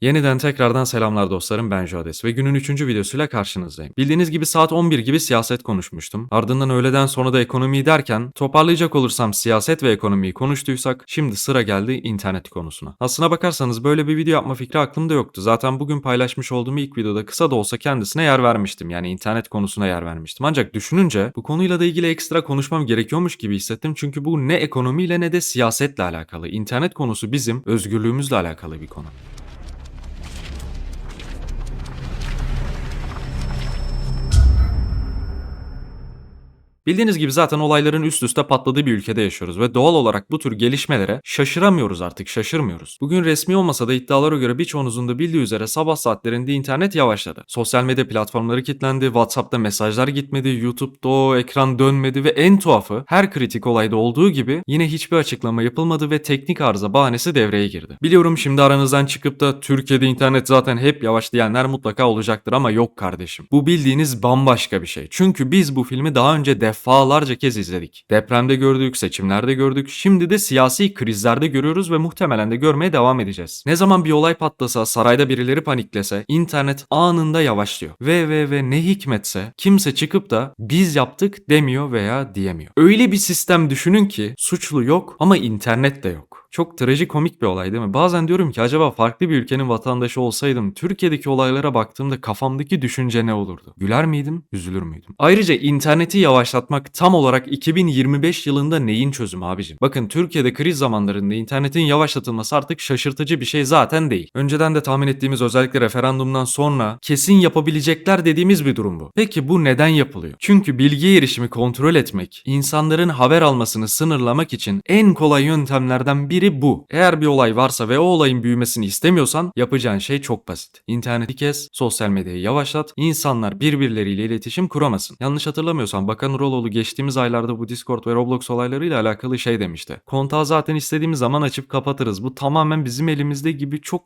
Yeniden tekrardan selamlar dostlarım ben Jodes ve günün 3. videosuyla karşınızdayım. Bildiğiniz gibi saat 11 gibi siyaset konuşmuştum. Ardından öğleden sonra da ekonomiyi derken toparlayacak olursam siyaset ve ekonomiyi konuştuysak şimdi sıra geldi internet konusuna. Aslına bakarsanız böyle bir video yapma fikri aklımda yoktu. Zaten bugün paylaşmış olduğum ilk videoda kısa da olsa kendisine yer vermiştim. Yani internet konusuna yer vermiştim. Ancak düşününce bu konuyla da ilgili ekstra konuşmam gerekiyormuş gibi hissettim. Çünkü bu ne ekonomiyle ne de siyasetle alakalı. İnternet konusu bizim özgürlüğümüzle alakalı bir konu. Bildiğiniz gibi zaten olayların üst üste patladığı bir ülkede yaşıyoruz ve doğal olarak bu tür gelişmelere şaşıramıyoruz artık, şaşırmıyoruz. Bugün resmi olmasa da iddialara göre birçoğunuzun da bildiği üzere sabah saatlerinde internet yavaşladı. Sosyal medya platformları kilitlendi, WhatsApp'ta mesajlar gitmedi, YouTube'da o ekran dönmedi ve en tuhafı her kritik olayda olduğu gibi yine hiçbir açıklama yapılmadı ve teknik arıza bahanesi devreye girdi. Biliyorum şimdi aranızdan çıkıp da Türkiye'de internet zaten hep yavaş diyenler mutlaka olacaktır ama yok kardeşim. Bu bildiğiniz bambaşka bir şey. Çünkü biz bu filmi daha önce defalarca kez izledik. Depremde gördük, seçimlerde gördük, şimdi de siyasi krizlerde görüyoruz ve muhtemelen de görmeye devam edeceğiz. Ne zaman bir olay patlasa, sarayda birileri paniklese, internet anında yavaşlıyor. Ve ve ve ne hikmetse kimse çıkıp da biz yaptık demiyor veya diyemiyor. Öyle bir sistem düşünün ki suçlu yok ama internet de yok. Çok trajikomik bir olay değil mi? Bazen diyorum ki acaba farklı bir ülkenin vatandaşı olsaydım Türkiye'deki olaylara baktığımda kafamdaki düşünce ne olurdu? Güler miydim, üzülür müydüm? Ayrıca interneti yavaşlatmak tam olarak 2025 yılında neyin çözümü abicim? Bakın Türkiye'de kriz zamanlarında internetin yavaşlatılması artık şaşırtıcı bir şey zaten değil. Önceden de tahmin ettiğimiz özellikle referandumdan sonra kesin yapabilecekler dediğimiz bir durum bu. Peki bu neden yapılıyor? Çünkü bilgiye erişimi kontrol etmek, insanların haber almasını sınırlamak için en kolay yöntemlerden biri bu. Eğer bir olay varsa ve o olayın büyümesini istemiyorsan yapacağın şey çok basit. İnterneti kes, sosyal medyayı yavaşlat, insanlar birbirleriyle iletişim kuramasın. Yanlış hatırlamıyorsam Bakan Uraloğlu geçtiğimiz aylarda bu Discord ve Roblox olaylarıyla alakalı şey demişti. Kontağı zaten istediğimiz zaman açıp kapatırız. Bu tamamen bizim elimizde gibi çok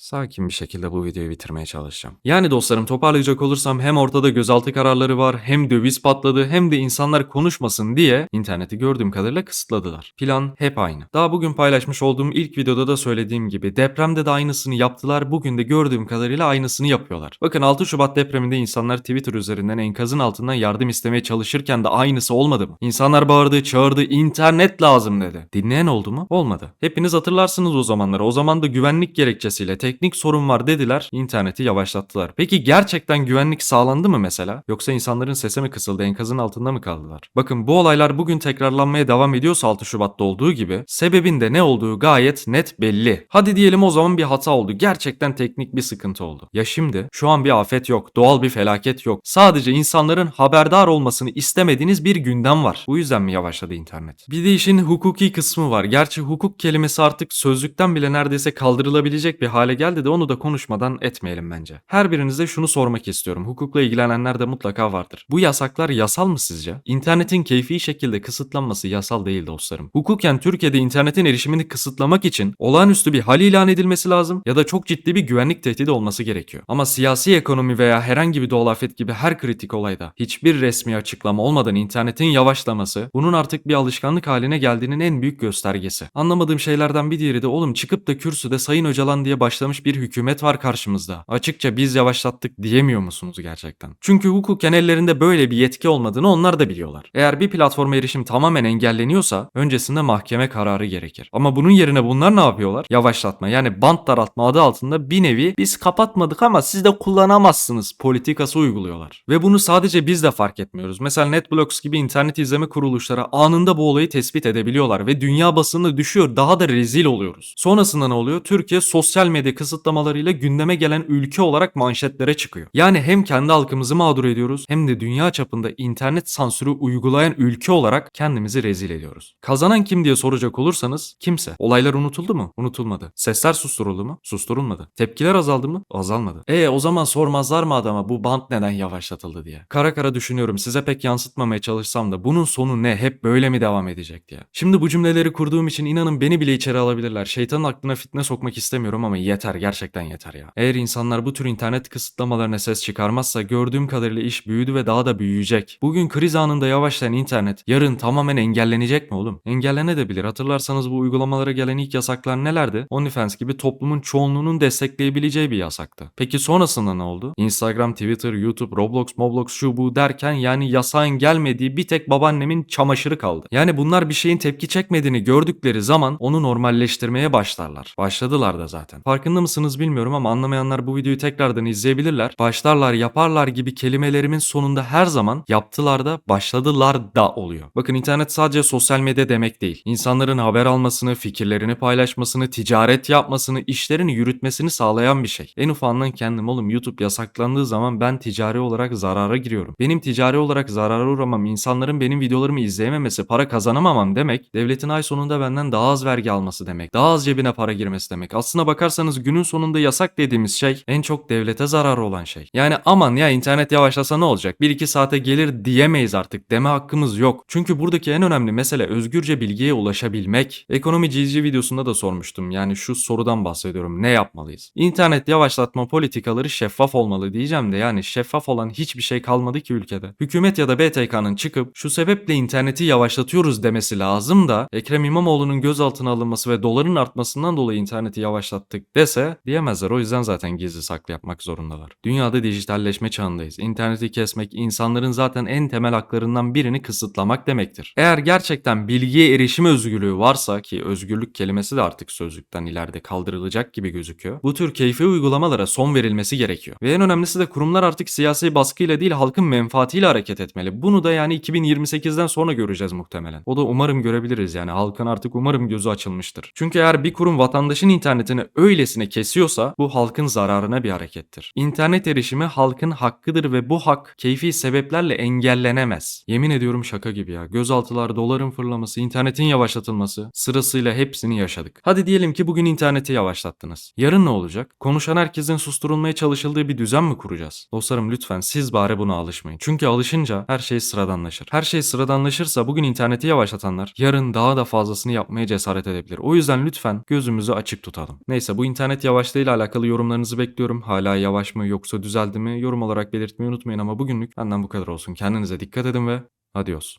Sakin bir şekilde bu videoyu bitirmeye çalışacağım. Yani dostlarım toparlayacak olursam hem ortada gözaltı kararları var hem döviz patladı hem de insanlar konuşmasın diye interneti gördüğüm kadarıyla kısıtladılar. Plan hep aynı. Daha bugün paylaşmış olduğum ilk videoda da söylediğim gibi depremde de aynısını yaptılar. Bugün de gördüğüm kadarıyla aynısını yapıyorlar. Bakın 6 Şubat depreminde insanlar Twitter üzerinden enkazın altından yardım istemeye çalışırken de aynısı olmadı mı? İnsanlar bağırdı, çağırdı, internet lazım dedi. Dinleyen oldu mu? Olmadı. Hepiniz hatırlarsınız o zamanları. O zaman da güvenlik gerekçesiyle teknik sorun var dediler, interneti yavaşlattılar. Peki gerçekten güvenlik sağlandı mı mesela? Yoksa insanların sesi mi kısıldı, enkazın altında mı kaldılar? Bakın bu olaylar bugün tekrarlanmaya devam ediyorsa 6 Şubat'ta olduğu gibi sebebin de ne olduğu gayet net belli. Hadi diyelim o zaman bir hata oldu. Gerçekten teknik bir sıkıntı oldu. Ya şimdi şu an bir afet yok, doğal bir felaket yok. Sadece insanların haberdar olmasını istemediğiniz bir gündem var. Bu yüzden mi yavaşladı internet? Bir de işin hukuki kısmı var. Gerçi hukuk kelimesi artık sözlükten bile neredeyse kaldırılabilecek bir hale geldi de onu da konuşmadan etmeyelim bence. Her birinize şunu sormak istiyorum. Hukukla ilgilenenler de mutlaka vardır. Bu yasaklar yasal mı sizce? İnternetin keyfi şekilde kısıtlanması yasal değil dostlarım. Hukuken Türkiye'de internetin erişimini kısıtlamak için olağanüstü bir hal ilan edilmesi lazım ya da çok ciddi bir güvenlik tehdidi olması gerekiyor. Ama siyasi ekonomi veya herhangi bir doğal afet gibi her kritik olayda hiçbir resmi açıklama olmadan internetin yavaşlaması bunun artık bir alışkanlık haline geldiğinin en büyük göstergesi. Anlamadığım şeylerden bir diğeri de oğlum çıkıp da kürsüde Sayın Öcalan diye başlamış bir hükümet var karşımızda. Açıkça biz yavaşlattık diyemiyor musunuz gerçekten? Çünkü hukuken ellerinde böyle bir yetki olmadığını onlar da biliyorlar. Eğer bir platforma erişim tamamen engelleniyorsa öncesinde mahkeme kararı gerekir. Ama bunun yerine bunlar ne yapıyorlar? Yavaşlatma yani bant daraltma adı altında bir nevi biz kapatmadık ama siz de kullanamazsınız politikası uyguluyorlar. Ve bunu sadece biz de fark etmiyoruz. Mesela Netblocks gibi internet izleme kuruluşları anında bu olayı tespit edebiliyorlar ve dünya basını düşüyor daha da rezil oluyoruz. Sonrasında ne oluyor? Türkiye sosyal medya kısıtlamalarıyla gündeme gelen ülke olarak manşetlere çıkıyor. Yani hem kendi halkımızı mağdur ediyoruz hem de dünya çapında internet sansürü uygulayan ülke olarak kendimizi rezil ediyoruz. Kazanan kim diye soracak olursanız kimse. Olaylar unutuldu mu? Unutulmadı. Sesler susturuldu mu? Susturulmadı. Tepkiler azaldı mı? Azalmadı. E o zaman sormazlar mı adama bu bant neden yavaşlatıldı diye. Kara kara düşünüyorum size pek yansıtmamaya çalışsam da bunun sonu ne? Hep böyle mi devam edecek diye. Şimdi bu cümleleri kurduğum için inanın beni bile içeri alabilirler. Şeytanın aklına fitne sokmak istemiyorum ama yeter yeter gerçekten yeter ya. Eğer insanlar bu tür internet kısıtlamalarına ses çıkarmazsa gördüğüm kadarıyla iş büyüdü ve daha da büyüyecek. Bugün kriz anında yavaşlayan internet yarın tamamen engellenecek mi oğlum? Engellenebilir. Hatırlarsanız bu uygulamalara gelen ilk yasaklar nelerdi? OnlyFans gibi toplumun çoğunluğunun destekleyebileceği bir yasaktı. Peki sonrasında ne oldu? Instagram, Twitter, YouTube, Roblox, Moblox şu bu derken yani yasağın gelmediği bir tek babaannemin çamaşırı kaldı. Yani bunlar bir şeyin tepki çekmediğini gördükleri zaman onu normalleştirmeye başlarlar. Başladılar da zaten. Farkında mısınız bilmiyorum ama anlamayanlar bu videoyu tekrardan izleyebilirler. Başlarlar, yaparlar gibi kelimelerimin sonunda her zaman yaptılar da başladılar da oluyor. Bakın internet sadece sosyal medya demek değil. İnsanların haber almasını, fikirlerini paylaşmasını, ticaret yapmasını, işlerini yürütmesini sağlayan bir şey. En ufağından kendim oğlum YouTube yasaklandığı zaman ben ticari olarak zarara giriyorum. Benim ticari olarak zarara uğramam, insanların benim videolarımı izleyememesi, para kazanamamam demek, devletin ay sonunda benden daha az vergi alması demek, daha az cebine para girmesi demek. Aslına bakarsanız günün sonunda yasak dediğimiz şey en çok devlete zararı olan şey. Yani aman ya internet yavaşlasa ne olacak? 1-2 saate gelir diyemeyiz artık. Deme hakkımız yok. Çünkü buradaki en önemli mesele özgürce bilgiye ulaşabilmek. Ekonomi GG videosunda da sormuştum. Yani şu sorudan bahsediyorum. Ne yapmalıyız? İnternet yavaşlatma politikaları şeffaf olmalı diyeceğim de yani şeffaf olan hiçbir şey kalmadı ki ülkede. Hükümet ya da BTK'nın çıkıp şu sebeple interneti yavaşlatıyoruz demesi lazım da Ekrem İmamoğlu'nun gözaltına alınması ve doların artmasından dolayı interneti yavaşlattık dese diyemezler. O yüzden zaten gizli saklı yapmak zorundalar. Dünyada dijitalleşme çağındayız. İnterneti kesmek insanların zaten en temel haklarından birini kısıtlamak demektir. Eğer gerçekten bilgiye erişim özgürlüğü varsa ki özgürlük kelimesi de artık sözlükten ileride kaldırılacak gibi gözüküyor. Bu tür keyfi uygulamalara son verilmesi gerekiyor. Ve en önemlisi de kurumlar artık siyasi baskıyla değil halkın menfaatiyle hareket etmeli. Bunu da yani 2028'den sonra göreceğiz muhtemelen. O da umarım görebiliriz yani halkın artık umarım gözü açılmıştır. Çünkü eğer bir kurum vatandaşın internetini öylesine kesiyorsa bu halkın zararına bir harekettir. İnternet erişimi halkın hakkıdır ve bu hak keyfi sebeplerle engellenemez. Yemin ediyorum şaka gibi ya. Gözaltılar, doların fırlaması, internetin yavaşlatılması sırasıyla hepsini yaşadık. Hadi diyelim ki bugün interneti yavaşlattınız. Yarın ne olacak? Konuşan herkesin susturulmaya çalışıldığı bir düzen mi kuracağız? Dostlarım lütfen siz bari buna alışmayın. Çünkü alışınca her şey sıradanlaşır. Her şey sıradanlaşırsa bugün interneti yavaşlatanlar yarın daha da fazlasını yapmaya cesaret edebilir. O yüzden lütfen gözümüzü açık tutalım. Neyse bu internet yavaşlığıyla alakalı yorumlarınızı bekliyorum. Hala yavaş mı yoksa düzeldi mi? Yorum olarak belirtmeyi unutmayın ama bugünlük benden bu kadar olsun. Kendinize dikkat edin ve adios.